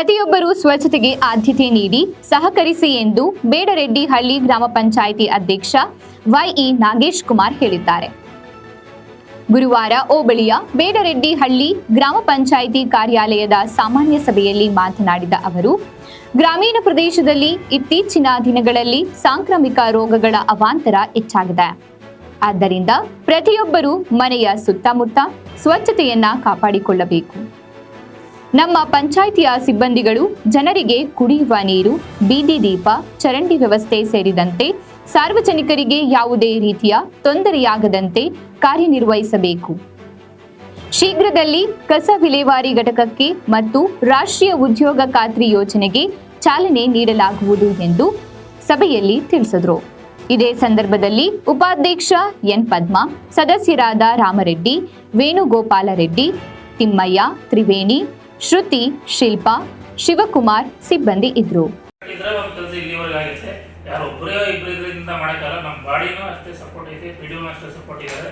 ಪ್ರತಿಯೊಬ್ಬರೂ ಸ್ವಚ್ಛತೆಗೆ ಆದ್ಯತೆ ನೀಡಿ ಸಹಕರಿಸಿ ಎಂದು ಬೇಡರೆಡ್ಡಿಹಳ್ಳಿ ಗ್ರಾಮ ಪಂಚಾಯಿತಿ ಅಧ್ಯಕ್ಷ ವೈಇ ನಾಗೇಶ್ ಕುಮಾರ್ ಹೇಳಿದ್ದಾರೆ. ಗುರುವಾರ ಹೋಬಳಿಯ ಬೇಡರೆಡ್ಡಿಹಳ್ಳಿ ಗ್ರಾಮ ಪಂಚಾಯಿತಿ ಕಾರ್ಯಾಲಯದ ಸಾಮಾನ್ಯ ಸಭೆಯಲ್ಲಿ ಮಾತನಾಡಿದ ಅವರು, ಗ್ರಾಮೀಣ ಪ್ರದೇಶದಲ್ಲಿ ಇತ್ತೀಚಿನ ದಿನಗಳಲ್ಲಿ ಸಾಂಕ್ರಾಮಿಕ ರೋಗಗಳ ಅವಾಂತರ ಹೆಚ್ಚಾಗಿದೆ. ಆದ್ದರಿಂದ ಪ್ರತಿಯೊಬ್ಬರೂ ಮನೆಯ ಸುತ್ತಮುತ್ತ ಸ್ವಚ್ಛತೆಯನ್ನ ಕಾಪಾಡಿಕೊಳ್ಳಬೇಕು. ನಮ್ಮ ಪಂಚಾಯಿತಿಯ ಸಿಬ್ಬಂದಿಗಳು ಜನರಿಗೆ ಕುಡಿಯುವ ನೀರು, ಬೀದಿ ದೀಪ, ಚರಂಡಿ ವ್ಯವಸ್ಥೆ ಸೇರಿದಂತೆ ಸಾರ್ವಜನಿಕರಿಗೆ ಯಾವುದೇ ರೀತಿಯ ತೊಂದರೆಯಾಗದಂತೆ ಕಾರ್ಯನಿರ್ವಹಿಸಬೇಕು. ಶೀಘ್ರದಲ್ಲಿ ಕಸ ವಿಲೇವಾರಿ ಘಟಕಕ್ಕೆ ಮತ್ತು ರಾಷ್ಟ್ರೀಯ ಉದ್ಯೋಗ ಖಾತ್ರಿ ಯೋಜನೆಗೆ ಚಾಲನೆ ನೀಡಲಾಗುವುದು ಎಂದು ಸಭೆಯಲ್ಲಿ ತಿಳಿಸಿದರು. ಇದೇ ಸಂದರ್ಭದಲ್ಲಿ ಉಪಾಧ್ಯಕ್ಷ ಎನ್ ಪದ್ಮ, ಸದಸ್ಯರಾದ ರಾಮರೆಡ್ಡಿ, ವೇಣುಗೋಪಾಲರೆಡ್ಡಿ, ತಿಮ್ಮಯ್ಯ, ತ್ರಿವೇಣಿ ಶ್ರುತಿ ಶಿಲ್ಪಾ ಶಿವಕುಮಾರ್ ಸಿಬ್ಬಂದಿ ಇದ್ರು. ಯಾರು ಒಬ್ಬರೇ ಇಬ್ಬರು ಇದರಿಂದ ಮಾಡೋಕ್ಕಲ್ಲ ನಮ್ಮ ಬಾಡಿನೂ ಅಷ್ಟೇ ಸಪೋರ್ಟ್ ಐತೆ ಅಷ್ಟೇ ಸಪೋರ್ಟ್ ಇದ್ದಾರೆ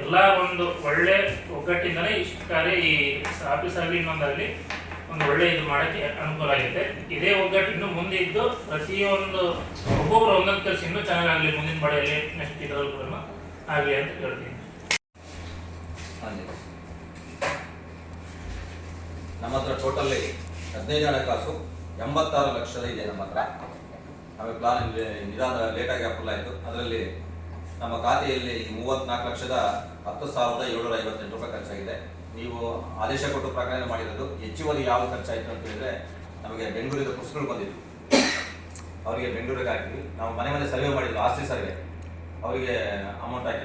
ಎಲ್ಲ ಒಂದು ಒಳ್ಳೆ ಒಗ್ಗಟ್ಟಿಂದಲೇ ಇಷ್ಟು ಕಾರ್ಯ ಈ ಆಫೀಸ್ ಆಗಲಿ ಇನ್ನೊಂದಾಗಲಿ ಒಂದು ಒಳ್ಳೆ ಇದು ಮಾಡೋಕ್ಕೆ ಅನುಕೂಲ ಆಗುತ್ತೆ. ಇದೇ ಒಗ್ಗಟ್ಟು ಇನ್ನೂ ಮುಂದೆ ಇದ್ದು ಪ್ರತಿಯೊಂದು ಒಬ್ಬೊಬ್ಬರು ಒಂದೊಂದು ಕೆಲಸ ಇನ್ನೂ ಚೆನ್ನಾಗಾಗಲಿ ಮುಂದಿನ ಬಾಡಿಯಲ್ಲಿ ನೆಕ್ಸ್ಟ್ ಇದರಲ್ಲಿ ಕೂಡ ಆಗಲಿ ಅಂತ ಹೇಳ್ತೀನಿ ಹಾಗೆ. ನಮ್ಮ ಹತ್ರ ಟೋಟಲಿ ಹದಿನೈದು ಹಣಕಾಸು ಎಂಬತ್ತಾರು ಲಕ್ಷದ ಇದೆ ನಮ್ಮ ಹತ್ರ. ಆಮೇಲೆ ಪ್ಲಾನ್ ನಿಧಾನ ಲೇಟಾಗಿ ಅಪ್ರೂವಲ್ ಆಯಿತು. ಅದರಲ್ಲಿ ನಮ್ಮ ಖಾತೆಯಲ್ಲಿ ಮೂವತ್ನಾಲ್ಕು ಲಕ್ಷದ ಹತ್ತು ಸಾವಿರದ ಏಳ್ನೂರ ಐವತ್ತೆಂಟು ರೂಪಾಯಿ ಖರ್ಚಾಗಿದೆ. ನೀವು ಆದೇಶ ಕೊಟ್ಟು ಪ್ರಕರಣ ಮಾಡಿರೋದು ಹೆಚ್ಚುವರಿ ಯಾವ ಖರ್ಚಾಯಿತು ಅಂತ ಹೇಳಿದ್ರೆ ನಮಗೆ ಬೆಂಗಳೂರಿಂದ ಪುಸ್ತಕಗಳು ಬಂದಿದ್ವು. ಅವರಿಗೆ ಬೆಂಗಳೂರಿಗೆ ಹಾಕಿದ್ವಿ. ನಾವು ಮನೆ ಮನೆ ಸರ್ವೆ ಮಾಡಿದ್ವಿ, ಆಸ್ತಿ ಸರ್ವೆ ಅವರಿಗೆ ಅಮೌಂಟ್ ಹಾಕಿ